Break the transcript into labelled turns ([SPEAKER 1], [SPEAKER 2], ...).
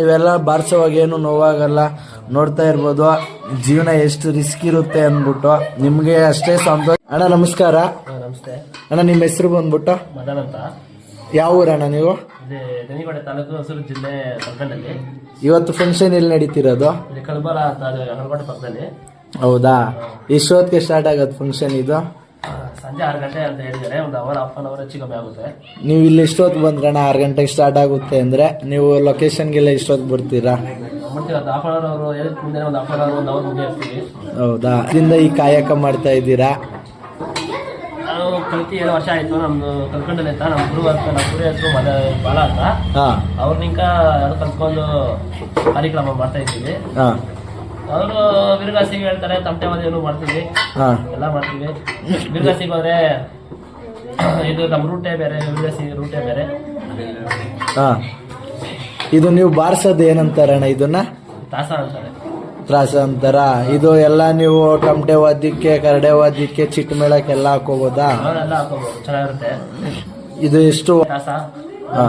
[SPEAKER 1] ಇವೆಲ್ಲ ಬಾರಿಸೋವಾಗ ಏನು ನೋವಾಗಲ್ಲ ನೋಡ್ತಾ ಇರ್ಬೋದು. ಜೀವನ ಎಷ್ಟು ರಿಸ್ಕ್ ಇರುತ್ತೆ ಅಂದ್ಬಿಟ್ಟು ನಿಮ್ಗೆ ಅಷ್ಟೇ ಸಂತೋಷ. ಅಣ್ಣ ನಮಸ್ಕಾರ.
[SPEAKER 2] ನಮಸ್ತೆ.
[SPEAKER 1] ಅಣ್ಣ ನಿಮ್ಮ ಹೆಸರು ಬಂದ್ಬಿಟ್ಟು?
[SPEAKER 2] ಮದನ್ ಅಂತ.
[SPEAKER 1] ಯಾವ ಊರಣ್ಣ ನೀವು?
[SPEAKER 2] ಇಲ್ಲಿ ತಾಲೂಕು ಹೊಸೂರು ಜಿಲ್ಲೆ ಸಂಕಂಡಲ್ಲಿ
[SPEAKER 1] ಇವತ್ತು ಫಂಕ್ಷನ್ ಎಲ್ಲಿ ನಡೀತಿರೋದು?
[SPEAKER 2] ಇಲ್ಲಿ ಅಂತ ಅದು ಪಕ್ಕದಲ್ಲಿ
[SPEAKER 1] ಹೌದಾ? ಎಷ್ಟೊತ್ತಿಗೆ ಸ್ಟಾರ್ಟ್ ಆಗೋದು ಫಂಕ್ಷನ್ ಇದು?
[SPEAKER 2] ಸಂಜೆ ಆರು ಗಂಟೆ ಅಂತ ಹೇಳಿದ್ದಾರೆ ಒಂದು ಅವರ್ ಹಾಫ್ ಅನ್ ಅವರ್ ಹೆಚ್ಚು ಕಮ್ಮಿ ಆಗುತ್ತೆ.
[SPEAKER 1] ನೀವು ಇಲ್ಲಿ ಎಷ್ಟೊತ್ತು ಬಂದ್ರಣ್ಣ ಆರು ಗಂಟೆಗೆ ಸ್ಟಾರ್ಟ್ ಆಗುತ್ತೆ ಅಂದ್ರೆ ನೀವು ಲೊಕೇಶನ್ಗೆಲ್ಲ ಇಷ್ಟೊತ್ತು ಬರ್ತೀರಾ?
[SPEAKER 2] ಮಾಡ್ತೀವಿ ಅದು ಹಾಫ್ ಅನ್ ಅವರ್ ಅವರು ಹೇಳಿದ ಮುಂದೆ ಒಂದು ಹಾಫ್ ಅನ್ ಅವರ್ ಒಂದು ಅವರ್ ಇರ್ತೀವಿ.
[SPEAKER 1] ಹೌದಾ? ಇದರಿಂದ ಈ ಕಾಯಕ ಮಾಡ್ತಾ ಇದ್ದೀರಾ?
[SPEAKER 2] ನಾವು ಕಲ್ತಿ ಏಳು ವರ್ಷ ಆಯ್ತು ನಮ್ದು ಕಲ್ಕೊಂಡಲ್ಲಿ ಅಂತ ನಮ್ಮ ಗುರು ಅಂತ ನಮ್ಮ ಗುರು ಹೆಸರು ಮದ ಬಾಲ ಅಂತ.
[SPEAKER 1] ಹಾ.
[SPEAKER 2] ಅವ್ರನಿಂಕ ಅದು ಕಲ್ತ್ಕೊಂಡು ಕಾರ್ಯಕ್ರಮ ಮಾಡ್ತಾ ಇದ್ದೀವಿ.
[SPEAKER 1] ಹಾ.
[SPEAKER 2] ಅವರು ವೀರಗಾಸಿಗೆ ಹೇಳ್ತಾರೆ ತಮಟೆ ಏನು ಮಾಡ್ತೀವಿ.
[SPEAKER 1] ಹಾ.
[SPEAKER 2] ಎಲ್ಲ ಮಾಡ್ತೀವಿ. ವೀರಗಾಸಿಗೆ ಹೋದ್ರೆ ಇದು ನಮ್ಮ ರೂಟೇ ಬೇರೆ ವೀರಗಾಸಿ ರೂಟೇ ಬೇರೆ.
[SPEAKER 1] ಹಾ. ಇದು ನೀವು ಬಾರ್ಸೋದು ಏನಂತಾರಣ್ಣ ಇದನ್ನ?
[SPEAKER 2] ತಾಸ ಅಂತಾರೆ.
[SPEAKER 1] ತ್ರಾಸ ಅಂತಾರ? ಇದು ಎಲ್ಲ ನೀವು ಟಮಟೆ ವಾದ್ಯಕ್ಕೆ ಕರಡೆ ವಾದ್ಯಕ್ಕೆ ಚಿಟ್ ಮೇಳಕ್ಕೆಲ್ಲ ಹಾಕೋಬೋದಾ?
[SPEAKER 2] ಅವರೆಲ್ಲ ಚೆನ್ನಾಗಿರುತ್ತೆ.
[SPEAKER 1] ಇದು ಎಷ್ಟು?
[SPEAKER 2] ತಾಸ
[SPEAKER 1] ಹಾ.